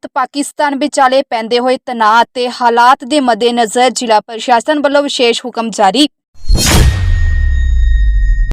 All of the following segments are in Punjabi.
ਭਾਰਤ ਪਾਕਿਸਤਾਨ ਵਿਚਾਲੇ ਪੈਂਦੇ ਹੋਏ ਤਣਾਅ ਤੇ ਹਾਲਾਤ ਦੇ ਮੱਦੇਨਜ਼ਰ ਜ਼ਿਲ੍ਹਾ ਪ੍ਰਸ਼ਾਸਨ ਵੱਲੋਂ ਵਿਸ਼ੇਸ਼ ਹੁਕਮ ਜਾਰੀ।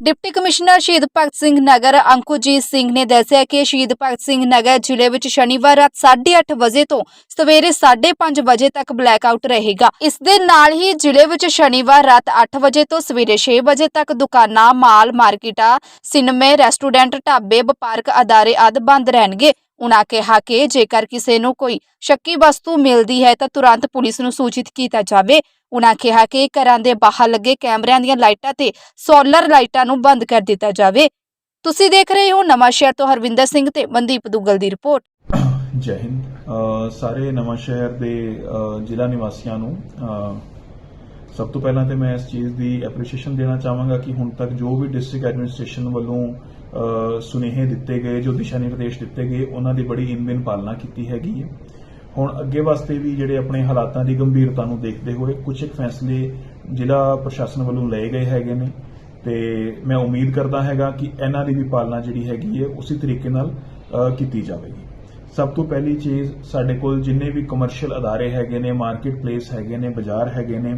ਡਿਪਟੀ ਕਮਿਸ਼ਨਰ ਸ਼ਹੀਦ ਭਗਤ ਸਿੰਘ ਨਗਰ ਅੰਕੁਜੀਤ ਸਿੰਘ ਨੇ ਦੱਸਿਆ ਕਿ ਸ਼ਹੀਦ ਭਗਤ ਸਿੰਘ ਨਗਰ ਜ਼ਿਲ੍ਹੇ ਵਿੱਚ ਸ਼ਨੀਵਾਰ ਰਾਤ 8:30 ਵਜੇ ਤੋਂ ਸਵੇਰੇ 5:30 ਵਜੇ ਤੱਕ ਬਲੈਕਆਊਟ ਰਹੇਗਾ। ਇਸ ਦੇ ਨਾਲ ਹੀ ਜ਼ਿਲ੍ਹੇ ਵਿੱਚ ਸ਼ਨੀਵਾਰ ਰਾਤ 8 ਵਜੇ ਤੋਂ ਸਵੇਰੇ 6 ਵਜੇ ਤੱਕ ਦੁਕਾਨਾਂ, ਮਾਲ, ਮਾਰਕੀਟਾਂ, ਸਿਨੇਮੇ, ਰੈਸਟੋਰੈਂਟ, ਢਾਬੇ, ਵਪਾਰਕ ਅਦਾਰੇ ਆਦਿ ਬੰਦ ਰਹਿਣਗੇ। ਉਨ੍ਹਾਂ ਕਿਹਾ ਕਿ ਜੇਕਰ ਕਿਸੇ ਨੂੰ ਕੋਈ ਸ਼ੱਕੀ ਵਸਤੂ ਮਿਲਦੀ ਹੈ ਤਾਂ ਤੁਰੰਤ ਪੁਲਿਸ ਨੂੰ ਸੂਚਿਤ ਕੀਤਾ ਜਾਵੇ। ਉਨ੍ਹਾਂ ਕਿਹਾ ਕਿ ਘਰਾਂ ਦੇ ਬਾਹਰ ਲੱਗੇ ਕੈਮਰਿਆਂ ਦੀਆਂ ਲਾਈਟਾਂ ਤੇ ਸੋਲਰ ਲਾਈਟਾਂ ਨੂੰ ਬੰਦ ਕਰ ਦਿੱਤਾ ਜਾਵੇ। ਤੁਸੀਂ ਦੇਖ ਰਹੇ ਹੋ ਨਵਾਂ ਸ਼ਹਿਰ ਤੋਂ ਹਰਵਿੰਦਰ ਸਿੰਘ ਤੇ ਮਨਦੀਪ ਦੁੱਗਲ ਦੀ ਰਿਪੋਰਟ। ਜੈ ਹਿੰਦ। ਸਾਰੇ ਨਵਾਂ ਸ਼ਹਿਰ ਦੇ ਅ, ਜ਼ਿਲ੍ਹਾ ਨਿਵਾਸੀਆਂ ਨੂੰ ਸਭ ਤੋਂ ਪਹਿਲਾਂ ਤੇ ਮੈਂ ਇਸ ਚੀਜ਼ ਦੀ ਐਪਰੀਸ਼ੀਏਸ਼ਨ ਦੇਣਾ ਚਾਹਾਂਗਾ ਕਿ ਹੁਣ ਤੱਕ ਜੋ ਵੀ ਡਿਸਟ੍ਰਿਕਟ ਐਡਮਿਨਿਸਟ੍ਰੇਸ਼ਨ ਵੱਲੋਂ ਸੁਨੇਹੇ ਦਿੱਤੇ ਗਏ, ਜੋ ਦਿਸ਼ਾ ਨਿਰਦੇਸ਼ ਦਿੱਤੇ ਗਏ, ਉਹਨਾਂ ਦੀ ਬੜੀ ਇਨਵਿਨ ਪਾਲਣਾ ਕੀਤੀ ਹੈਗੀ ਹੈ। ਹੁਣ ਅੱਗੇ ਵਾਸਤੇ ਵੀ ਜਿਹੜੇ ਆਪਣੇ ਹਾਲਾਤਾਂ ਦੀ ਗੰਭੀਰਤਾ ਨੂੰ ਦੇਖਦੇ ਹੋਏ ਕੁਝ ਇੱਕ ਫੈਸਲੇ ਜ਼ਿਲ੍ਹਾ ਪ੍ਰਸ਼ਾਸਨ ਵੱਲੋਂ ਲਏ ਗਏ ਹੈਗੇ ਨੇ ਤੇ ਮੈਂ ਉਮੀਦ ਕਰਦਾ ਹੈਗਾ ਕਿ ਇਹਨਾਂ ਦੀ ਵੀ ਪਾਲਣਾ ਜਿਹੜੀ ਹੈਗੀ ਹੈ, ਉਸੇ ਤਰੀਕੇ ਨਾਲ ਕੀਤੀ ਜਾਵੇਗੀ। ਸਭ ਤੋਂ ਪਹਿਲੀ ਚੀਜ਼ ਸਾਡੇ ਕੋਲ ਜਿੰਨੇ ਵੀ ਕਮਰਸ਼ੀਅਲ ਅਦਾਰੇ ਹੈਗੇ ਨੇ ਮਾਰਕੀਟ ਪਲੇਸ ਹੈਗੇ ਨੇ, ਬਾਜ਼ਾਰ ਹੈਗੇ ਨੇ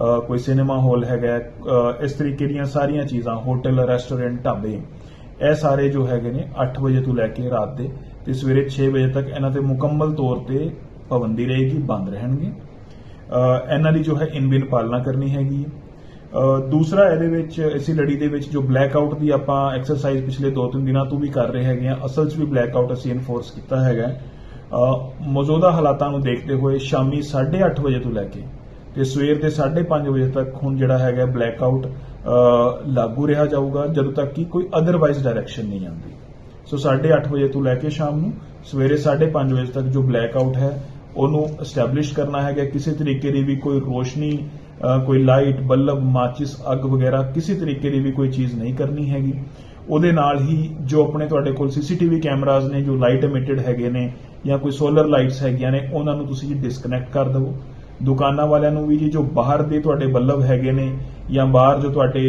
ਕੋਈ ਸਿਨੇਮਾ ਹਾਲ ਹੈਗਾ ਇਸ ਤਰੀਕੇ ਦੀਆਂ ਸਾਰੀਆਂ ਚੀਜ਼ਾਂ, ਹੋਟਲ, ਰੈਸਟੋਰੈਂਟ, ਢਾਬੇ, ਇਹ ਸਾਰੇ ਜੋ ਹੈਗੇ ਨੇ 8 ਵਜੇ ਤੋਂ ਲੈ ਕੇ ਰਾਤ ਦੇ, ਤੇ ਸਵੇਰੇ 6 ਵਜੇ ਤੱਕ ਇਹਨਾਂ ਤੇ ਮੁਕੰਮਲ ਤੌਰ ਤੇ ਪਾਬੰਦੀ ਰਹੇਗੀ, ਬੰਦ ਰਹਿਣਗੇ। ਇਹਨਾਂ ਦੀ ਜੋ ਹੈ ਇਨਬਿਨ ਪਾਲਣਾ ਕਰਨੀ ਹੈਗੀ ਹੈ। ਦੂਸਰਾ ਇਹਦੇ ਵਿੱਚ, ਇਸੇ ਲੜੀ ਦੇ ਵਿੱਚ ਜੋ ਬਲੈਕ ਆਊਟ ਦੀ ਆਪਾਂ ਐਕਸਰਸਾਈਜ਼ ਪਿਛਲੇ 2-3 ਦਿਨਾਂ ਤੋਂ ਵੀ ਕਰ ਰਹੇ ਹੈਗੇ ਆ ਅਸਲ 'ਚ ਵੀ ਬਲੈਕ ਆਊਟ ਅਸੀਂ ਇਨਫੋਰਸ ਕੀਤਾ ਹੈਗਾ ਮੌਜੂਦਾ ਹਾਲਾਤਾਂ ਨੂੰ ਦੇਖਦੇ ਹੋਏ ਸ਼ਾਮੀ 8:30 ਵਜੇ ਤੋਂ ਲੈ ਕੇ ਤੇ ਸਵੇਰ ਦੇ 5:30 ਵਜੇ ਤੱਕ ਹੁਣ ਜਿਹੜਾ ਹੈਗਾ ਬਲੈਕ ਆਊਟ ਲਾਗੂ ਰਿਹਾ ਜਾਊਗਾ, ਜਦੋਂ ਤੱਕ ਕਿ ਕੋਈ ਅਦਰਵਾਈਜ਼ ਡਾਇਰੈਕਸ਼ਨ ਨਹੀਂ ਆਉਂਦੀ। ਸੋ 8:30 ਵਜੇ ਤੋਂ ਲੈ ਕੇ ਸ਼ਾਮ ਨੂੰ ਸਵੇਰੇ 5:30 ਵਜੇ ਤੱਕ ਜੋ ਬਲੈਕ ਆਊਟ ਹੈ, ਉਹਨੂੰ ਐਸਟੈਬਲਿਸ਼ ਕਰਨਾ ਹੈਗਾ। ਕਿਸੇ ਤਰੀਕੇ ਦੀ ਵੀ ਕੋਈ ਰੋਸ਼ਨੀ ਕੋਈ ਲਾਈਟ ਬੱਲਬ, ਮਾਚਿਸ, ਅੱਗ ਵਗੈਰਾ, ਕਿਸੇ ਤਰੀਕੇ ਦੀ ਵੀ ਕੋਈ ਚੀਜ਼ ਨਹੀਂ ਕਰਨੀ ਹੈਗੀ। ਉਹਦੇ ਨਾਲ ਹੀ ਜੋ ਆਪਣੇ ਤੁਹਾਡੇ ਕੋਲ ਸੀਸੀਟੀਵੀ ਕੈਮਰਾਜ਼ ਨੇ, ਜੋ ਲਾਈਟ ਐਮਿਟਡ ਹੈਗੇ ਨੇ ਜਾਂ ਕੋਈ ਸੋਲਰ ਲਾਈਟਸ ਹੈਗੀਆਂ ਨੇ, ਉਹਨਾਂ ਨੂੰ ਤੁਸੀਂ ਡਿਸਕਨੈਕਟ ਕਰ ਦਿਵੋ। ਦੁਕਾਨਾਂ ਵਾਲਿਆਂ ਨੂੰ ਵੀ ਜੀ ਜੋ ਬਾਹਰ ਦੇ ਤੁਹਾਡੇ ਬੱਲਬ ਹੈਗੇ ਨੇ ਜਾਂ ਬਾਹਰ ਜੋ ਤੁਹਾਡੇ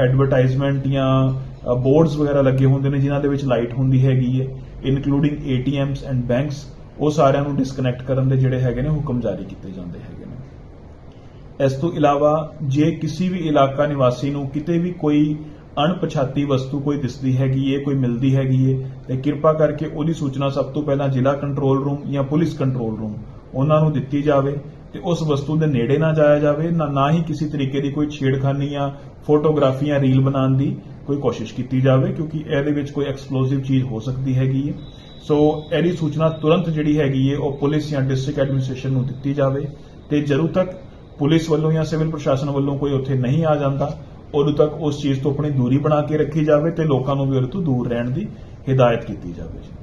ਐਡਵਰਟਾਈਜ਼ਮੈਂਟ ਜਾਂ ਬੋਰਡਸ ਵਗੈਰਾ ਲੱਗੇ ਹੁੰਦੇ ਨੇ ਜਿਨ੍ਹਾਂ ਦੇ ਵਿੱਚ ਲਾਈਟ ਹੁੰਦੀ ਹੈਗੀ ਹੈ ਇਨਕਲੂਡਿੰਗ ਏਟੀਐਮਸ ਐਂਡ ਬੈਂਕਸ ਉਹ ਸਾਰਿਆਂ ਨੂੰ ਡਿਸਕਨੈਕਟ ਕਰਨ ਦੇ ਜਿਹੜੇ ਹੈਗੇ ਨੇ ਹੁਕਮ ਜਾਰੀ ਕੀਤੇ ਜਾਂਦੇ ਹੈਗੇ ਨੇ। ਇਸ ਤੋਂ ਇਲਾਵਾ ਜੇ ਕਿਸੇ ਵੀ ਇਲਾਕਾ ਨਿਵਾਸੀ ਨੂੰ ਕਿਤੇ ਵੀ ਕੋਈ ਅਣਪਛਾਤੀ ਵਸਤੂ ਕੋਈ ਦਿਸਦੀ ਹੈਗੀ ਏ ਕੋਈ ਮਿਲਦੀ ਹੈਗੀ ਏ ਤੇ ਕਿਰਪਾ ਕਰਕੇ ਉਹਦੀ ਸੂਚਨਾ ਸਭ ਤੋਂ ਪਹਿਲਾਂ ਜ਼ਿਲ੍ਹਾ ਕੰਟਰੋਲ ਰੂਮ ਜਾਂ ਪੁਲਿਸ ਕੰਟਰੋਲ ਰੂਮ ਉਹਨਾਂ ਨੂੰ ਦਿੱਤੀ ਜਾਵੇ। ਤੇ ਉਸ ਵਸਤੂ ਦੇ ਨੇੜੇ ਨਾ ਜਾਇਆ ਜਾਵੇ, ਨਾ ਨਾ ਹੀ ਕਿਸੇ ਤਰੀਕੇ ਦੀ ਕੋਈ ਛੇੜਖਾਨੀ ਜਾਂ ਫੋਟੋਗ੍ਰਾਫੀ ਜਾਂ ਰੀਲ ਬਣਾਉਣ ਦੀ ਕੋਈ ਕੋਸ਼ਿਸ਼ ਕੀਤੀ ਜਾਵੇ, ਕਿਉਂਕਿ ਇਹਦੇ ਵਿੱਚ ਕੋਈ ਐਕਸਪਲੋਸਿਵ ਚੀਜ਼ ਹੋ ਸਕਦੀ ਹੈਗੀ ਹੈ। ਸੋ ਇਹਦੀ ਸੂਚਨਾ ਤੁਰੰਤ ਜਿਹੜੀ ਹੈਗੀ ਹੈ, ਉਹ ਪੁਲਿਸ ਜਾਂ ਡਿਸਟ੍ਰਿਕਟ ਐਡਮਿਨਿਸਟ੍ਰੇਸ਼ਨ ਨੂੰ ਦਿੱਤੀ ਜਾਵੇ ਤੇ ਜਦੋਂ ਤੱਕ ਪੁਲਿਸ ਵੱਲੋਂ ਜਾਂ ਸਿਵਲ ਪ੍ਰਸ਼ਾਸਨ ਵੱਲੋਂ ਕੋਈ ਉੱਥੇ ਨਹੀਂ ਆ ਜਾਂਦਾ, ਉਦੋਂ ਤੱਕ ਉਸ ਚੀਜ਼ ਤੋਂ ਆਪਣੀ ਦੂਰੀ ਬਣਾ ਕੇ ਰੱਖੀ ਜਾਵੇ ਤੇ ਲੋਕਾਂ ਨੂੰ ਵੀ ਉਹਦੇ ਤੋਂ ਦੂਰ ਰਹਿਣ ਦੀ ਹਿਦਾਇਤ ਕੀਤੀ ਜਾਵੇ।